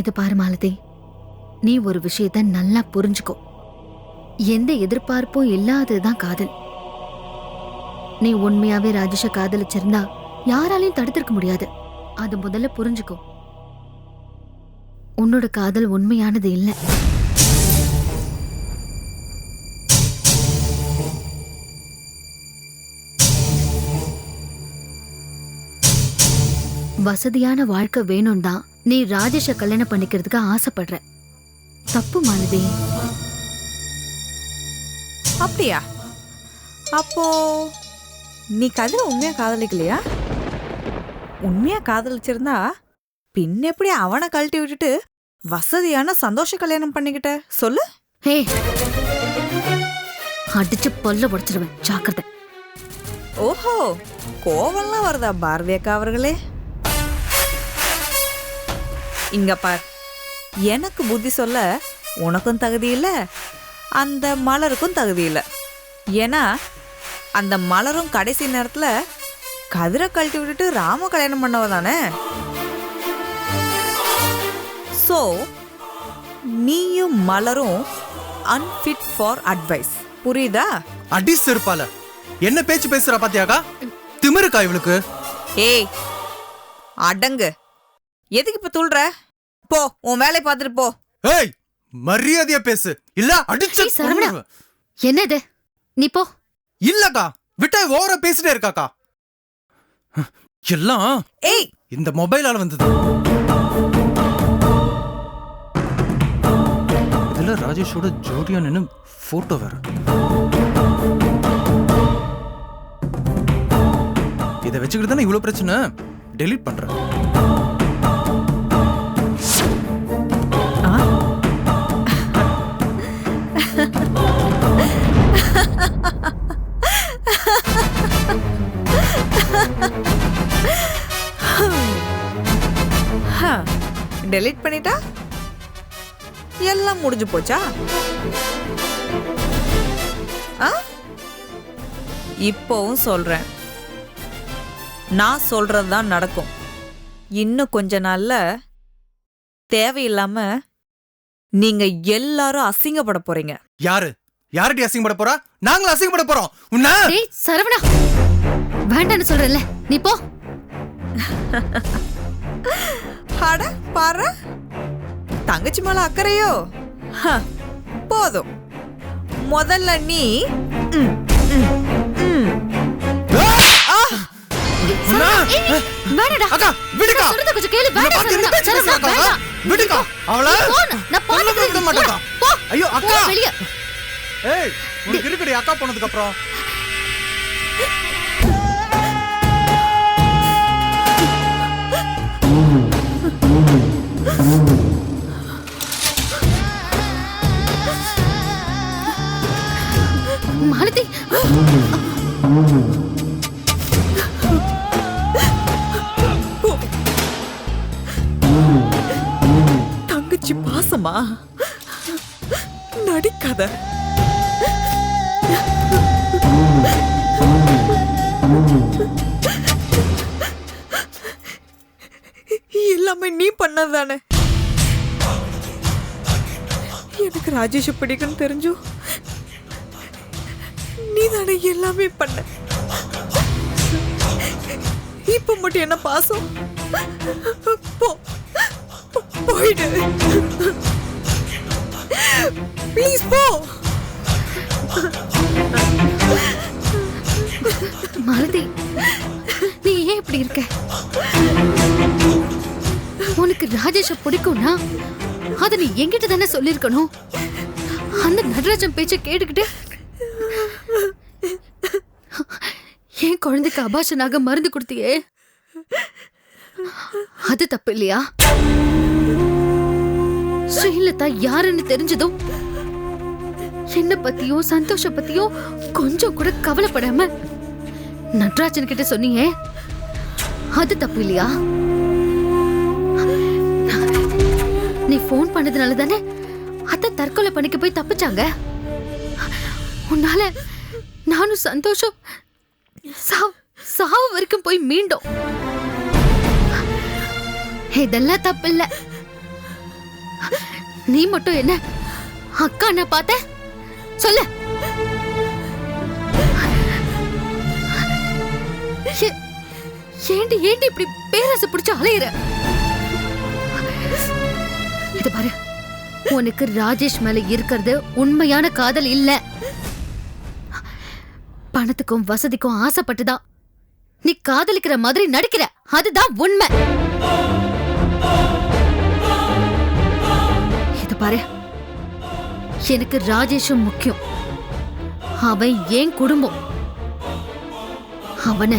இது பாரு மாலதி. நீ ஒரு விஷயத்த நல்லா புரிஞ்சுக்கோ. எந்த எதிர்பார்ப்பும் இல்லாததுதான் காதல். நீ உண்மையாவே ராஜேஷ காதலிச்சிருந்தா யாராலையும் தடுத்திருக்க முடியாது. அது முதல்ல புரிஞ்சுக்கோ. உன்னோட காதல் உண்மையானது இல்ல. வசதியான வாழ்க்கை வேணும் தான் நீ ராஜேஷ கல்யாணம் பண்ணிக்கிறதுக்கு ஆசைப்படுற. தப்பு மாலதி. அப்படியா? அப்போ நீ கதிர உண்மையா காதலிக்கலையா? உண்மையா காதலிச்சிருந்தா பின்ன எப்படி அவனை கழட்டி விட்டுட்டு வசதியான சந்தோஷ கல்யாணம் பண்ணிக்கிட்ட? சொல்லு. ஹே அடிச்சு பல்ல உடைச்சிருவேன் ஜாக்கிரதை. ஓஹோ கோவம்லாம் வருதா பார்வி அக்கா அவர்களே? இங்க பார். எனக்கு புத்தி சொல்ல உனக்கும் தகுதி இல்ல அந்த மலருக்கும் தகுதி இல்ல. ஏன்னா அந்த மலரும் கடைசி நேரத்துல கதிரை கழட்டி விட்டுட்டு ராம கல்யாணம் பண்ணவ தானே? ஸோ நீயும் மலரும் அன்ஃபிட் ஃபார் அட்வைஸ் புரியுதா? அடி செருப்பால. என்ன பேச்சு பேசுறா பாத்தியாக்கா? திமிருக்கா இவளுக்கு? ஏய் அடங்கு. எதுக்கு இப்ப துள்ற? போ உன் வேலையை பார்த்துட்டு போ. ஏய் மரியாதையா பேசு. இல்ல அடிச்சு ஏய், சரவணா. கொன்னுடுவேன். என்னது? நீ போ. இல்லக்கா விட்டா ஓவரா பேசிட்டே இருக்காக்கா. எல்லாம் ஏய். இந்த மொபைலால வந்தது. இதுல ராஜேஷோட ஜோடியா நின்னு போட்டோ வேற. இதை வச்சுக்கிட்டு தானே இவ்வளவு பிரச்சனை? டெலீட் பண்றேன். டெலீட் பண்ணிட்டா? எல்லாம் முடிஞ்சு போச்சா? ஆ? இப்போவும் சொல்றேன். நான் சொல்றது தான் நடக்கும். இன்னும் கொஞ்ச நாள்ல தேவையில்லாம நீங்க எல்லாரும் அசிங்கப்பட போறீங்க. யாரு? யாரடி அசிங்கப்பட போறா? நாங்களும் அசிங்கப்பட போறோம். உன்ன டேய் சரவணா! வேண்டான்னு சொல்றேன்ல. நீ போ. அட பாரு. தங்கச்சி மேல அக்கறையோ? போதும். முதல்ல நீ அக்கா விடுக்கா. சொல்றத தங்கச்சி பாசமா? நடிக்காத. எல்லாமே நீ பண்ணதானே எனக்கு ராஜேஷ் பிடிக்கும்னு தெரிஞ்சும் நீ தானே எல்லாமே பண்ண. இப்ப மட்டும் என்ன பாசம்? போ. போயிடு. ப்ளீஸ் போ. மாலதி நீ ஏன் இப்படி இருக்க? உனக்கு ராஜேஷ பிடிக்கும்னா அத நீ என்கிட்ட தானே சொல்லிருக்கணும் அந்த நடராஜன் பேச்ச கேட்டுக்கிட்டு என் குழந்தைக்கு அபாஷனாக மருந்து கொடுத்தியே. அது தப்பு இல்லையா ஸ்ரீலதா யாருன்னு தெரிஞ்சதும் என்ன பத்தியோ சந்தோஷ பத்தியோ கொஞ்சம் கூட கவலைப்படாம நட்ராஜன் கிட்ட சொன்னீங்க அது தப்பு இல்லையா நீ ஃபோன் பண்ணதுனால தானே அத்தை தற்கொலை பண்ணிக்க போய் தப்பிச்சாங்க. உன்னால நானும் சந்தோஷம் சாவு சாவு வரைக்கும் போய் மீண்டும். இதெல்லாம் தப்பு இல்ல நீ மட்டும் என்ன? அக்கா நான் பார்த்த? சொல்லு. ஏண்டி ஏண்டி இப்படி பேராசை பிடிச்சு அலையிற? இது பாரு உனக்கு ராஜேஷ் மேல இருக்கிறது உண்மையான காதல் இல்ல. பணத்துக்கும் வசதிக்கும் ஆசைப்பட்டுதான் நீ காதலிக்கிற மாதிரி நடிக்கிற. அதுதான் உண்மை. இது பாரு. எனக்கு ராஜேஷும் முக்கியம். அவன் ஏன் குடும்பம்? அவனை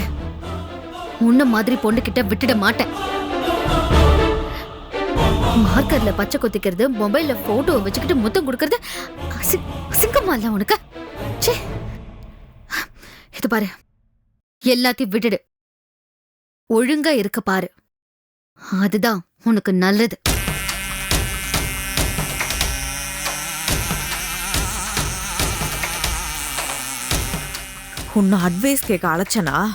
உன்ன மாதிரி பொண்ணு கிட்ட விட்டுட மாட்டேன். மார்க்கர்ல பச்சை கொத்திக்கிறது மொபைல்ல போட்டோ வச்சுக்கிட்டு முத்தம் கொடுக்கறது அசி- அசிங்கமா இல்ல உனக்கு? இது பாரு. எல்லாத்தையும் விட்டுடு. ஒழுங்கா இருக்க பாரு. அதுதான் உனக்கு நல்லது. உன்னை அட்வைஸ் கேட்க அழைச்சனா?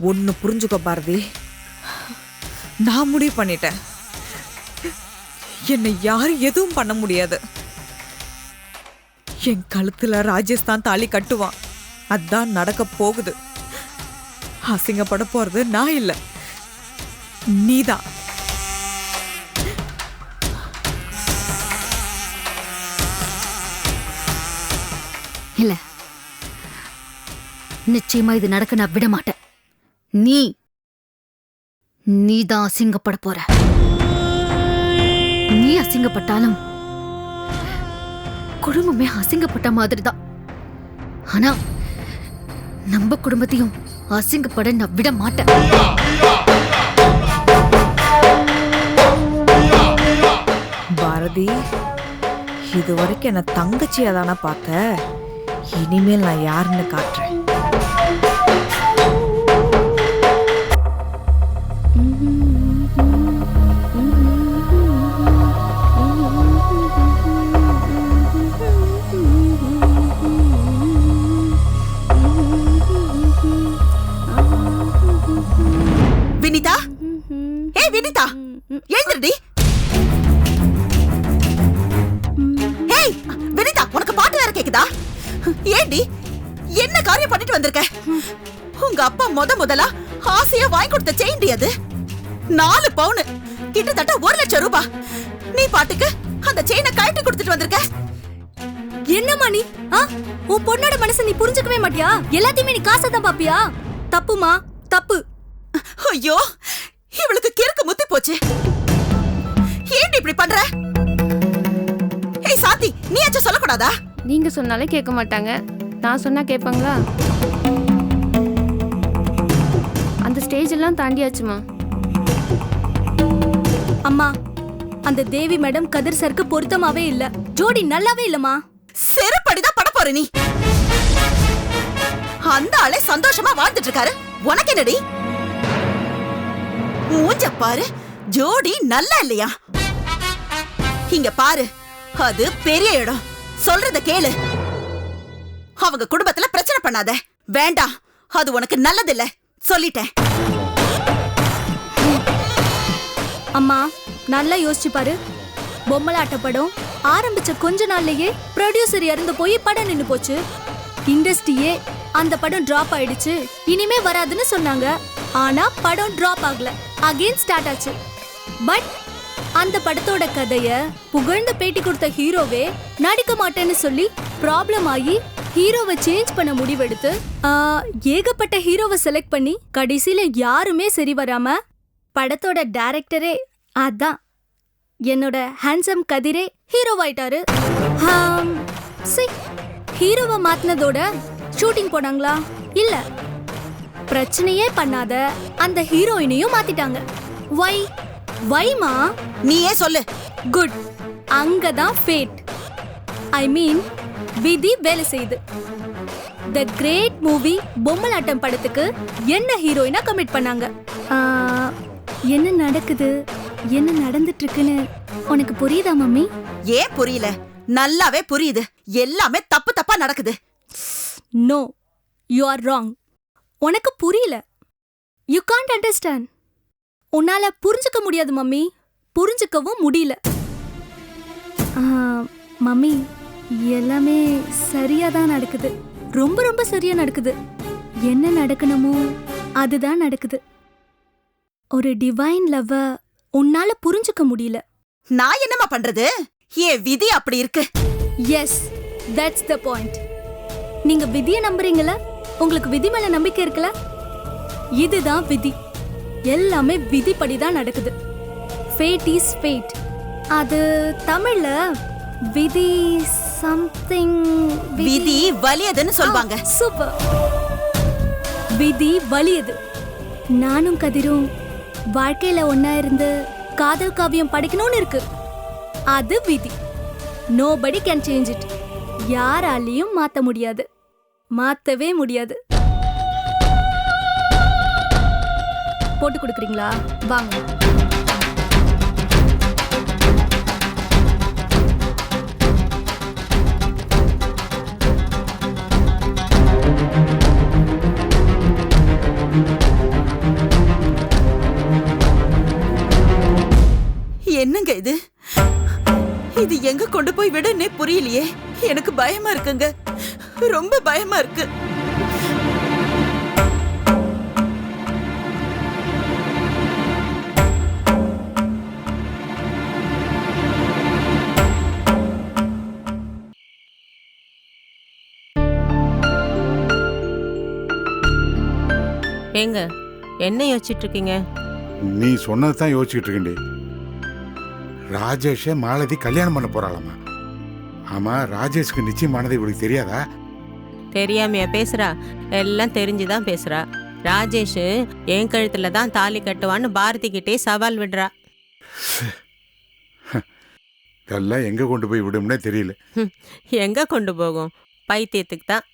ஒன்று புரிஞ்சுக்கோ பாரதி. நான் முடிவு பண்ணிட்டேன். என்னை யாரும் எதுவும் பண்ண முடியாது. என் கழுத்துல ராஜஸ்தான் தாலி கட்டுவான். அதான் நடக்க போகுது. அசிங்கப்பட போறது நான் இல்லை. நீதான். இல்ல. நிச்சயமா இது நடக்க நான் விட மாட்டேன். நீ நீதான் அசிங்கப்பட போற. நீ அசிங்கப்பட்டாலும் குடும்பமே அசிங்கப்பட்ட மாதிரி தான் ஆனா நம்ம குடும்பத்தையும் அசிங்கப்பட நான் விட மாட்டேன். பாரதி இது வரைக்கும் என்ன தங்கச்சியா தானே பார்த்த? இனிமேல் நான் யாருன்னு காட்டுறேன். நாலு பவுனு. கிட்டத்தட்ட ஒரு லட்சம் ரூபாய் நீ பாட்டுக்கு அந்த செயினை கழட்டி கொடுத்துட்டு வந்திருக்க. என்னம்மா நீ ஆ? உன் பொண்ணோட மனசை நீ புரிஞ்சுக்கவே மாட்டியா? எல்லாத்தையுமே நீ காசை தான் பாப்பியா? தப்புமா? தப்பு. ஐயோ இவளுக்கு கிறுக்கு முத்தி போச்சு. ஏண்டி இப்படி பண்ற? ஏய் சாந்தி நீ ஆச்சும் சொல்லக்கூடாதா? நீங்க சொன்னாலே கேட்க மாட்டாங்க. நான் சொன்னா கேட்பாங்களா? அந்த ஸ்டேஜ் எல்லாம் தாண்டியாச்சுமா. அம்மா அந்த தேவி மேடம் கதிர் சருக்கு பொருத்தமாவே இல்ல. ஜோடி நல்லாவே இல்லம்மா. செருப்படிதான் பட போற நீ. அந்த ஆளே சந்தோஷமா வாழ்ந்துட்டு இருக்காரு. உனக்கு என்னடி? மூஞ்ச பாரு ஜோடி நல்லா இல்லையா? இங்க பாரு அது பெரிய இடம். சொல்றத கேளு. அவங்க குடும்பத்துல பிரச்சனை பண்ணாத. வேண்டாம் அது உனக்கு நல்லதில்ல. சொல்லிட்டேன். அம்மா நல்லா யோசிச்சு பாரு. பொம்மலாட்ட படம் ஆரம்பிச்ச கொஞ்ச நாள்லயே ப்ரொடியூசர் இறந்து போய் படம் நின்னு போச்சு. இண்டஸ்ட்ரியே அந்த படம் டிராப் ஆயிடுச்சு. இனிமே வராதுன்னு சொன்னாங்க. ஆனா படம் டிராப் ஆகல. அகைன் ஸ்டார்ட் ஆச்சு. பட் அந்த படத்தோட கதைய புகழ்ந்து பேட்டி கொடுத்த ஹீரோவே நடிக்க மாட்டேன்னு சொல்லி ப்ராப்ளம் ஆகி ஹீரோவை சேஞ்ச் பண்ண முடிவெடுத்து ஏகப்பட்ட ஹீரோவை செலக்ட் பண்ணி கடைசியில யாருமே சரி வராம படத்தோட டைரக்டரே அதான். என்னோட ஹேண்ட்ஸம் கதிரே ஹீரோவாயிட்டாரு சீ, ஹீரோவை மாத்தினதோட ஷூட்டிங் போனாங்களா? இல்ல பிரச்சனையே பண்ணாத அந்த ஹீரோயினையும் மாத்திட்டாங்க. வை வைமா நீயே சொல்லு. குட் அங்கதான் ஃபேட் ஐ மீன் விதி வேலை செய்யுது. த கிரேட் மூவி பொம்மலாட்டம் படத்துக்கு என்ன ஹீரோயினா கமிட் பண்ணாங்க? என்ன நடக்குது? என்ன நடந்துட்டு இருக்குன்னு உனக்கு புரியுதா மம்மி? ஏன் புரியல? நல்லாவே புரியுது. எல்லாமே தப்பு தப்பா நடக்குது. நோ யூ ஆர் ராங் உனக்கு புரியல. யூ காண்ட் அண்டர்ஸ்டாண்ட் உன்னால புரிஞ்சுக்க முடியாது மம்மி. புரிஞ்சுக்கவும் முடியல. ஆ, மம்மி எல்லாமே சரியா தான் நடக்குது. ரொம்ப ரொம்ப சரியா நடக்குது. என்ன நடக்கணுமோ அதுதான் நடக்குது. ஒரு டிவைன் லவ்வ உன்னால புரிஞ்சுக்க முடியல. நான் என்னம்மா பண்றது? ஏன் விதி அப்படி இருக்கு? எஸ் தட்ஸ் த பாயிண்ட் நீங்க விதியை நம்புறீங்களா உங்களுக்கு விதி மேல நம்பிக்கை இருக்குல்ல? இதுதான் விதி. எல்லாமே விதிப்படி தான் நடக்குது. ஃபேட் இஸ் ஃபேட் அது தமிழ்ல விதி சம்திங் விதி வலியதுன்னு சொல்வாங்க சூப்பர் விதி வலியது. நானும் கதிரும் வாழ்க்கையில ஒன்னா இருந்து காதல் காவியம் படிக்கணும்னு இருக்கு. அது விதி. நோபடி கேன் சேஞ்ச் இட் யாராலையும் மாத்த முடியாது. மாத்தவே முடியாது. போட்டு கொடுக்குறீங்களா? வாங்க. இது? இது எங்க கொண்டு போய் விடுன்னே புரியலையே. எனக்கு பயமா இருக்குங்க. ரொம்ப பயமா இருக்கு. ஏங்க என்ன யோசிச்சுட்டு இருக்கீங்க? நீ சொன்னது தான் யோசிச்சுட்டு இருக்கேன்டி. ராஜேஷை மாலதி கல்யாணம் பண்ண போறாளாமா? ஆமா ராஜேஷ்க்கு நிச்சயமானது இவளுக்கு தெரியாதா? தெரியாமையா பேசுறா? எல்லாம் தெரிஞ்சுதான் பேசுறா. ராஜேஷ் என் கழுத்துல தான் தாலி கட்டுவான்னு பாரதி கிட்டே சவால் விடுறா. இதெல்லாம் எங்க கொண்டு போய் விடும்னே தெரியல. எங்க கொண்டு போகும்? பைத்தியத்துக்கு தான்.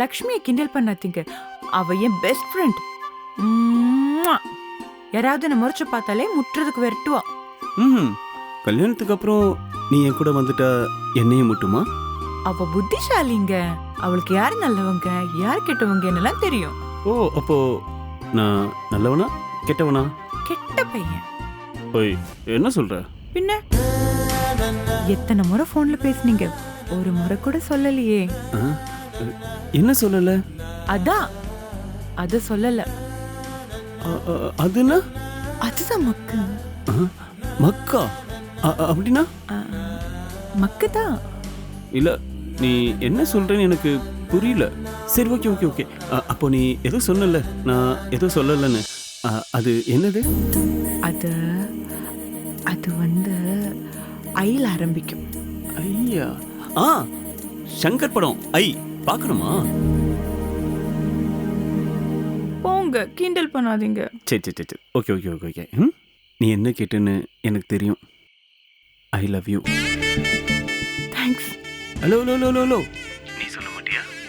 லக்ஷ்மியை கிண்டல் பண்ணாதீங்க. அவ என் பெஸ்ட் ஃப்ரெண்ட் யாராவது என்ன முறைச்சு பார்த்தாலே முட்டுறதுக்கு விரட்டுவா. ம் கல்யாணத்துக்கு அப்புறம் நீ என் கூட வந்துட்டா என்னையும் முட்டுமா? அவ புத்திசாலிங்க. அவளுக்கு யார் நல்லவங்க? யார் கெட்டவங்க என்னெல்லாம் தெரியும். ஓ அப்போ நான் நல்லவனா? கெட்டவனா? கெட்ட பையன். ஓய் என்ன சொல்ற? பின்ன? எத்தனை முறை போன்ல பேசுனீங்க? ஒரு முறை கூட சொல்லலையே. ஆ? என்ன சொல்லல? அதான். அத சொல்லல. அ- அ- அதுன்னா அதுதான் மக்கு. மக்கா? அப்படின்னா? மக்கு தான். இல்ல நீ என்ன சொல்றேன்னு எனக்கு புரியல. சரி ஓகே ஓகே ஓகே. அப்போ நீ ஏதோ சொன்னல? நான் ஏதோ சொல்லலன்னு. அது என்னது? அது அது வந்து ஐல ஆரம்பிக்கும். ஐயா. ஆ சங்கர் படம். ஐ. பார்க்கணுமா? போங்க கிண்டல் பண்ணாதீங்க. சரி சரி சரி ஓகே ஓகே ஓகே ஓகே. ம்? நீ என்ன கேட்டேன்னு எனக்கு தெரியும். I love you thanks hello hello hello hello.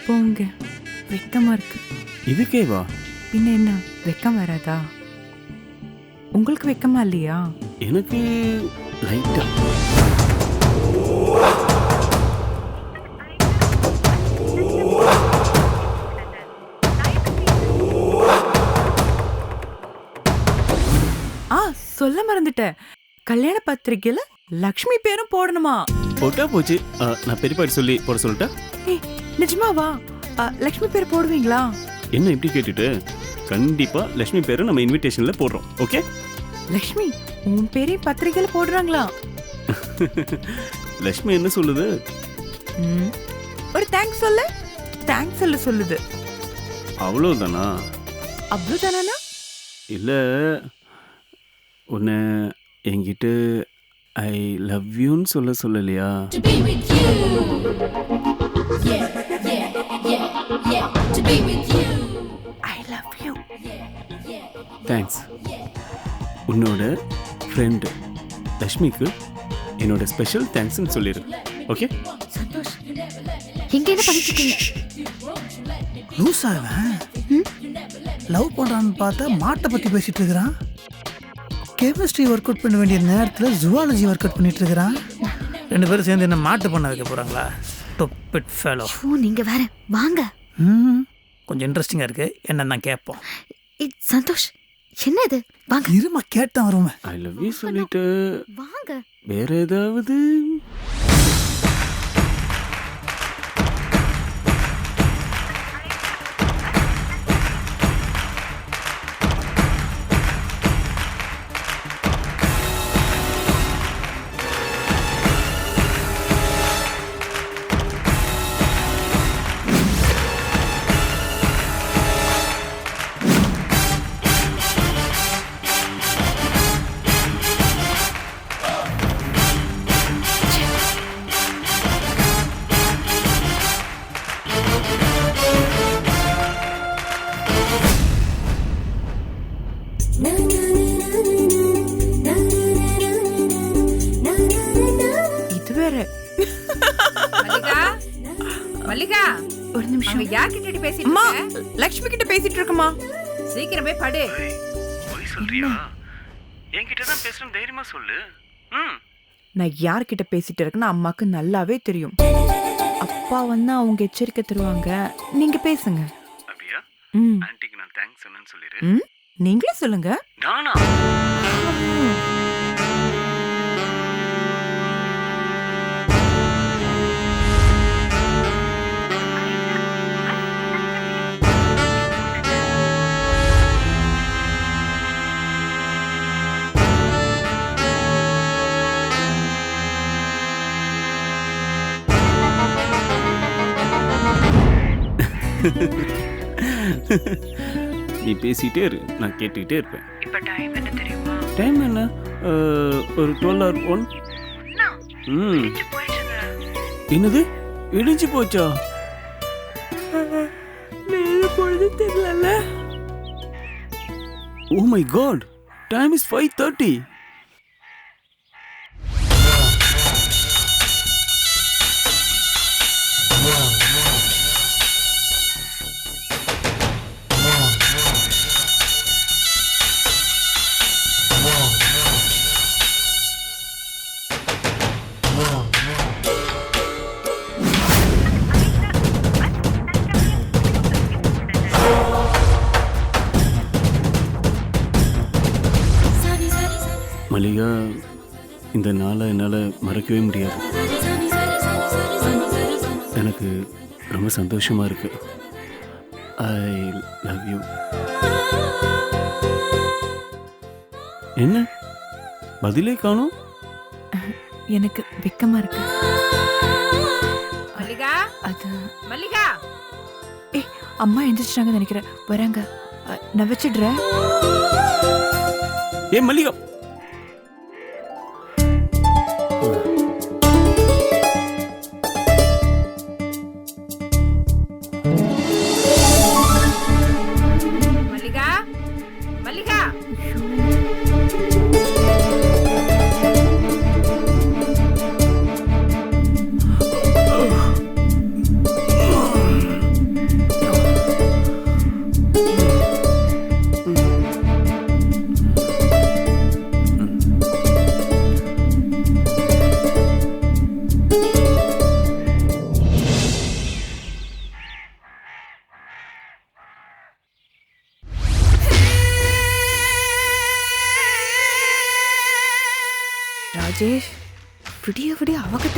போங்க. வெக்கமா இருக்கு. இதுக்கே வா. பின்ன என்ன? வெக்கம் வராதா? உங்களுக்கு வெக்கமா இல்லையா? எனக்கு லைட்டா சொல்ல மறந்துட்டேன். கல்யாண பத்திரிக்கையில லக்ஷ்மி பேரும் போடணுமா? போட்டா போச்சு. ஆ, நான் பெரியப்பாடி சொல்லி போட சொல்லிட்டா ஏய் நிஜமாவா ஆ, லக்ஷ்மி பேர் போடுவீங்களா? என்ன இப்படி கேட்டுட்டு? கண்டிப்பா லக்ஷ்மி பேரை நம்ம இன்விடேஷன்ல போடுறோம். ஓகே லக்ஷ்மி உன் பேரே பத்திரிக்கையில போடுறாங்களா? லக்ஷ்மி என்ன சொல்லுது? ம், ஒரு தேங்க்ஸ் சொல்ல. தேங்க்ஸ் சொல்ல சொல்லுது. அவ்வளவுதானா? அவ்வளவுதானா இல்ல. உன்னை என்கிட்ட ஐ லவ் யூன்னு சொல்ல சொல்லலையா? ஐ லவ் யூ தேங்க்ஸ் உன்னோட ஃப்ரெண்டு லக்ஷ்மிக்கு என்னோட ஸ்பெஷல் தேங்க்ஸ்னு சொல்லிடு ஓகே இங்க என்ன பண்ணிட்டு இருக்கீங்க? லூசா இவன். லவ் பண்ணுறான்னு பார்த்தா மாட்டை பற்றி பேசிட்டு இருக்கிறான். கெமிஸ்ட்ரி ஒர்க் அவுட் பண்ண வேண்டிய நேரத்தில் ஜுவாலஜி ஒர்க் அவுட் பண்ணிட்டு இருக்கிறான். ரெண்டு பேரும் சேர்ந்து என்ன மாட்டு பண்ண வைக்க போகிறாங்களா டொப்பிட் ஃபேலோ ஓ நீங்க வேற வாங்க. ம். கொஞ்சம் இன்ட்ரெஸ்டிங்காக இருக்குது என்னன்னு தான் கேட்போம். சந்தோஷ் என்ன இது? வாங்க. இருமா கேட்டேன் வருமே ஐ லவ் யூ சொல்லிட்டு. வாங்க. வேற ஏதாவது? மல்லிகா? மல்லிகா ஒரு நிமிஷம். அங்க யார்கிட்ட பேசிட்டு அம்மா இருக்க? லக்ஷ்மி கிட்ட பேசிட்டு இருக்கமா சீக்கிரமே படு. பொய் சொல்றியா? என்கிட்ட தான் பேசுறேன் தைரியமா சொல்லு. ம். நான் யார்கிட்ட பேசிட்டு இருக்கேன்னு அம்மாக்கு நல்லாவே தெரியும். அப்பா வந்து அவங்க எச்சரிக்கை தருவாங்க. நீங்க பேசுங்க. அப்படியா ம். ஆன்ட்டிக்கு நான் தேங்க்ஸ் சொன்னேன்னு சொல்லிடு ம்? நீங்களே சொல்லுங்க. நானா? நீ பேசிட்டே இரு நான் கேட்டுக்கிட்டே இருப்பேன். இப்ப டைம் என்ன தெரியுமா? டைம் என்ன? ஒரு டுவெல் ஆர் ஒன் ம். என்னது? இடிஞ்சு போச்சா? பொழுது தெரியல ஓ my God time is five thirty மறக்கவே முடியாது. எனக்கு ரொம்ப சந்தோஷமா இருக்கு. ஐ லவ் யூ என்ன? பதிலே காணும்? எனக்கு வெக்கமா இருக்கு. மல்லிகா? அது மல்லிகா? ஏய் அம்மா எந்திரிச்சிட்டாங்க நினைக்கிறேன். வராங்க. நான் வச்சிடுறேன். ஏ மல்லிகா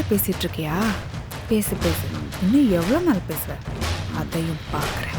பேசிகிட்ருக்கியா பேசு பேசு. இன்னும் எவ்வளோ நாள் பேசுவேன் அதையும் பார்க்குறேன்